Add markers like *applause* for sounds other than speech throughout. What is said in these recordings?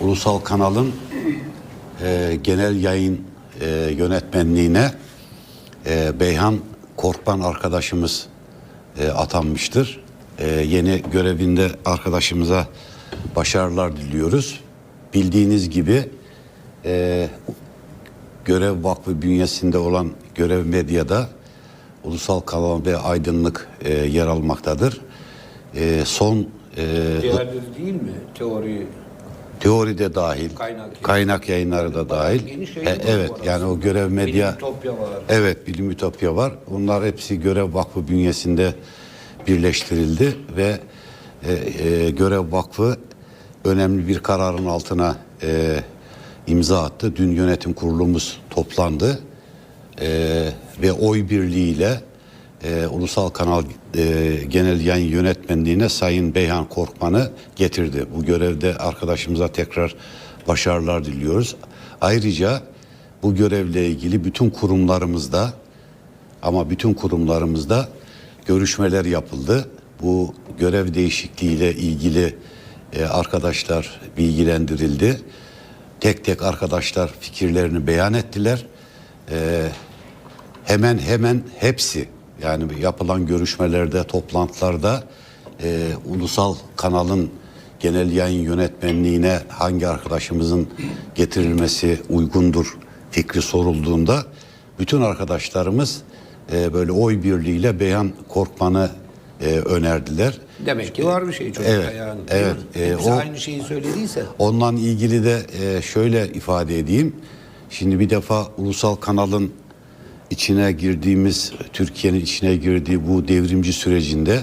ulusal kanalın e, genel yayın e, yönetmenliğine e, Beyhan Korkman arkadaşımız e, atanmıştır. E, yeni görevinde arkadaşımıza başarılar diliyoruz. Bildiğiniz gibi e, Görev Vakfı bünyesinde olan Görev Medya'da ulusal kanal ve aydınlık e, yer almaktadır. E, son e, değil mi? Teori. Teori de dahil, Kaynak- kaynak yayınları da dahil. E, evet yani o Görev Medya Bilim var. Evet, Bilim Ütopya var. Bunlar hepsi Görev Vakfı bünyesinde birleştirildi ve e, e, Görev Vakfı önemli bir kararın altına e, imza attı. Dün yönetim kurulumuz toplandı E, ve oy birliğiyle e, Ulusal Kanal e, Genel Yayın Yönetmenliğine Sayın Beyhan Korkman'ı getirdi. Bu görevde arkadaşımıza tekrar başarılar diliyoruz. Ayrıca bu görevle ilgili bütün kurumlarımızda ama bütün kurumlarımızda görüşmeler yapıldı. Bu görev değişikliğiyle ilgili e, arkadaşlar bilgilendirildi. Tek tek arkadaşlar fikirlerini beyan ettiler. E, hemen hemen hepsi yani yapılan görüşmelerde, toplantılarda e, ulusal kanalın genel yayın yönetmenliğine hangi arkadaşımızın getirilmesi uygundur fikri sorulduğunda bütün arkadaşlarımız e, böyle oy birliğiyle Beyan Korkman'ı e, önerdiler. Demek ki var bir şey çocukta Evet, yani. evet. Ee, o- aynı şeyi söylediyse. Onunla ilgili de e, şöyle ifade edeyim. Şimdi bir defa ulusal kanalın içine girdiğimiz, Türkiye'nin içine girdiği bu devrimci sürecinde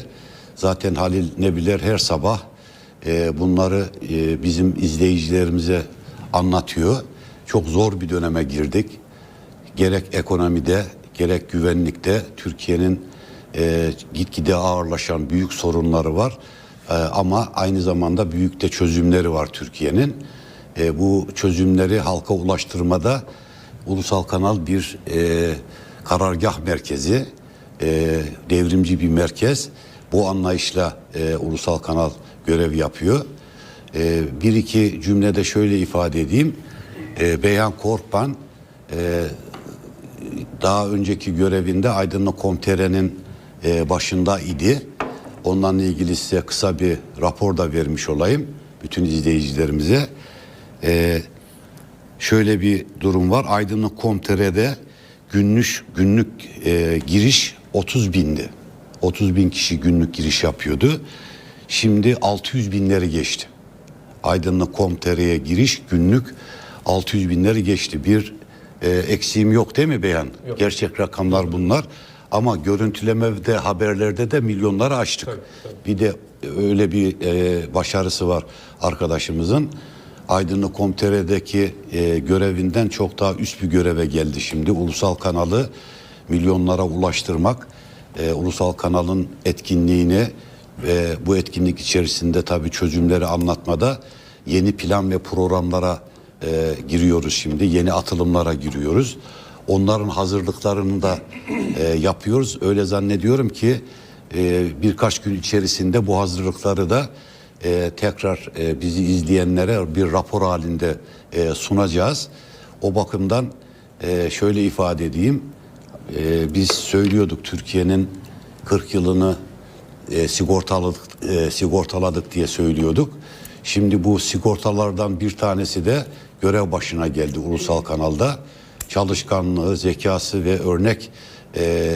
zaten Halil Nebiler her sabah e, bunları e, bizim izleyicilerimize anlatıyor. Çok zor bir döneme girdik. Gerek ekonomide, gerek güvenlikte Türkiye'nin e, gitgide ağırlaşan büyük sorunları var. E, ama aynı zamanda büyük de çözümleri var Türkiye'nin. E, bu çözümleri halka ulaştırmada ulusal kanal bir e, karargah merkezi, e, devrimci bir merkez. Bu anlayışla e, ulusal kanal görev yapıyor. E, bir iki cümlede şöyle ifade edeyim. E, Beyhan Korkman e, daha önceki görevinde Aydınlık Komitere'nin e, başında idi. Onunla ilgili size kısa bir rapor da vermiş olayım bütün izleyicilerimize. E, şöyle bir durum var. Aydınlık Komitere'de günlük günlük e, giriş 30 bindi. 30 bin kişi günlük giriş yapıyordu. Şimdi 600 binleri geçti. Aydınlık Komitere'ye giriş günlük 600 binleri geçti. Bir e, eksiğim yok değil mi Beyan? Gerçek rakamlar bunlar. Ama görüntülemede haberlerde de milyonları aştık. Bir de öyle bir e, başarısı var arkadaşımızın. Aydınlık Komitere'deki e, görevinden çok daha üst bir göreve geldi şimdi. Ulusal kanalı milyonlara ulaştırmak, e, ulusal kanalın etkinliğini ve bu etkinlik içerisinde tabii çözümleri anlatmada yeni plan ve programlara e, giriyoruz şimdi. Yeni atılımlara giriyoruz. Onların hazırlıklarını da e, yapıyoruz. Öyle zannediyorum ki e, birkaç gün içerisinde bu hazırlıkları da e, tekrar e, bizi izleyenlere bir rapor halinde e, sunacağız. O bakımdan e, şöyle ifade edeyim. E, biz söylüyorduk Türkiye'nin 40 yılını e, sigortaladık, e, sigortaladık diye söylüyorduk. Şimdi bu sigortalardan bir tanesi de görev başına geldi ulusal kanalda. Çalışkanlığı, zekası ve örnek e,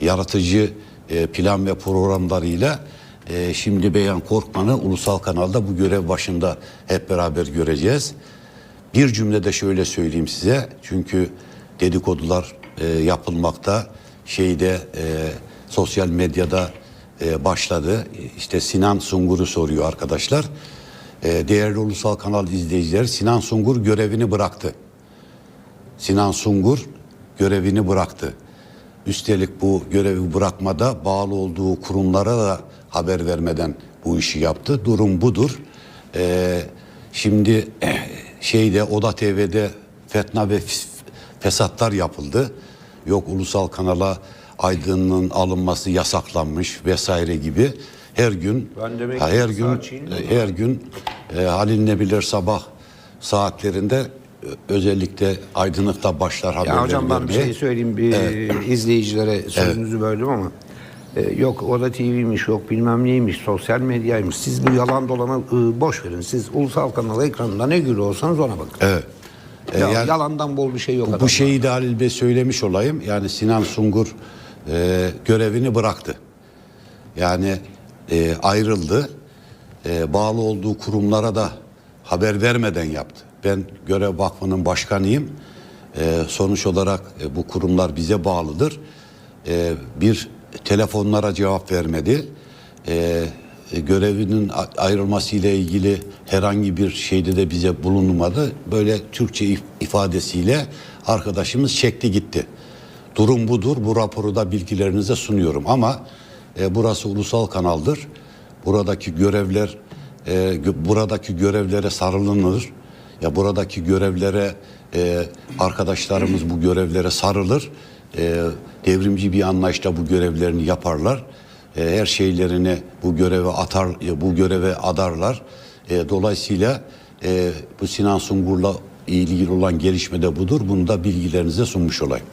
yaratıcı e, plan ve programlarıyla e, şimdi Beyan Korkman'ı ulusal kanalda bu görev başında hep beraber göreceğiz. Bir cümlede şöyle söyleyeyim size çünkü dedikodular e, yapılmakta şeyde e, sosyal medyada e, başladı. İşte Sinan Sungur'u soruyor arkadaşlar. E, değerli ulusal kanal izleyicileri Sinan Sungur görevini bıraktı. Sinan Sungur görevini bıraktı. Üstelik bu görevi bırakmada bağlı olduğu kurumlara da haber vermeden bu işi yaptı. Durum budur. Ee, şimdi *clears throat* şeyde Oda TV'de fetna ve fesatlar yapıldı. Yok ulusal kanala aydınlığın alınması yasaklanmış vesaire gibi. Her gün ha, her gün mı? her gün e, Halil Nebiler sabah saatlerinde e, özellikle aydınlıkta başlar haberleri Ya hocam ben bir şey söyleyeyim bir izleyicilere sözünüzü böldüm ama e, yok o da TV'ymiş yok bilmem neymiş sosyal medyaymış siz bu yalan dolanı e, boş verin siz ulusal kanal ekranında ne görüyorsanız ona bakın. Evet. E, Ya, yani- yalandan bol bir şey yok. Bu adamda. şeyi de Halil Bey söylemiş olayım. Yani Sinan Sungur e, görevini bıraktı. Yani e, ayrıldı. E, bağlı olduğu kurumlara da haber vermeden yaptı. Ben Görev Vakfı'nın başkanıyım. E, sonuç olarak e, bu kurumlar bize bağlıdır. E, bir telefonlara cevap vermedi. E, görevinin ayrılması ile ilgili herhangi bir şeyde de bize bulunmadı. Böyle Türkçe if- ifadesiyle arkadaşımız çekti gitti. Durum budur. Bu raporu da bilgilerinize sunuyorum ama e, burası ulusal kanaldır. Buradaki görevler e, gö- buradaki görevlere sarılınır. Ya buradaki görevlere e, arkadaşlarımız bu görevlere sarılır. E, devrimci bir anlayışla bu görevlerini yaparlar. E, her şeylerini bu göreve atar bu göreve adarlar. E, dolayısıyla e, bu Sinan Sungur'la ilgili olan gelişme de budur. Bunu da bilgilerinize sunmuş olayım.